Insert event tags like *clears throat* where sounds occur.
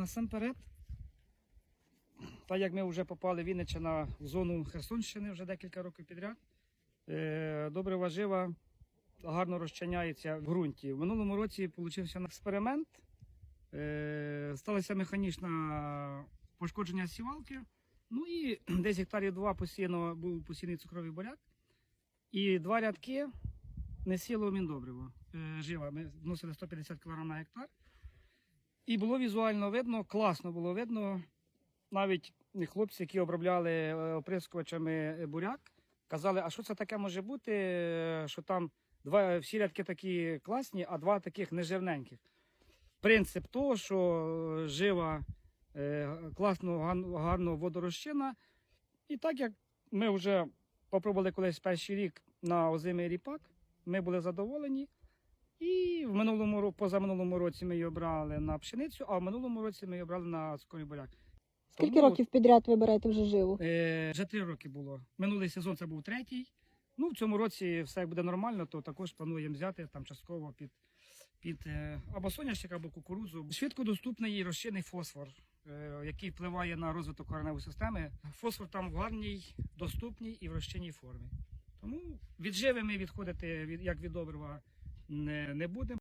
насамперед, так як ми вже попали Вінниччина в зону Херсонщини вже декілька років підряд, е, добре важива гарно розчиняється в ґрунті. В минулому році получився експеримент. Е, сталося механічне пошкодження сівалки. Ну і *clears throat* десь гектарів два посіяно був посіяний цукровий буряк. І два рядки не сіло міндобриво. Е, жива. Ми вносили 150 кг на гектар. І було візуально видно, класно було видно. Навіть хлопці, які обробляли е, оприскувачами буряк, казали, а що це таке може бути, е, що там два всі рядки такі класні, а два таких нежирненьких. Принцип того, що е, жива е, класно, гарно водорозчинна. І так як ми вже попробували колись перший рік на озимий ріпак, ми були задоволені. І в минулому ро- позаминулому році ми її обрали на пшеницю, а в минулому році ми її обрали на цукровий буряк. Скільки Тому років підряд ви берете вже живу? Е, вже три роки було. Минулий сезон це був третій. Ну, в цьому році все як буде нормально, то також плануємо взяти там частково під, під е, або соняшник, або кукурудзу. Швидко доступний і розчинний фосфор, е, який впливає на розвиток кореневої системи. Фосфор там в гарній, доступній і в розчинній формі. Тому від живи ми відходити від, як від добрива не, не будемо.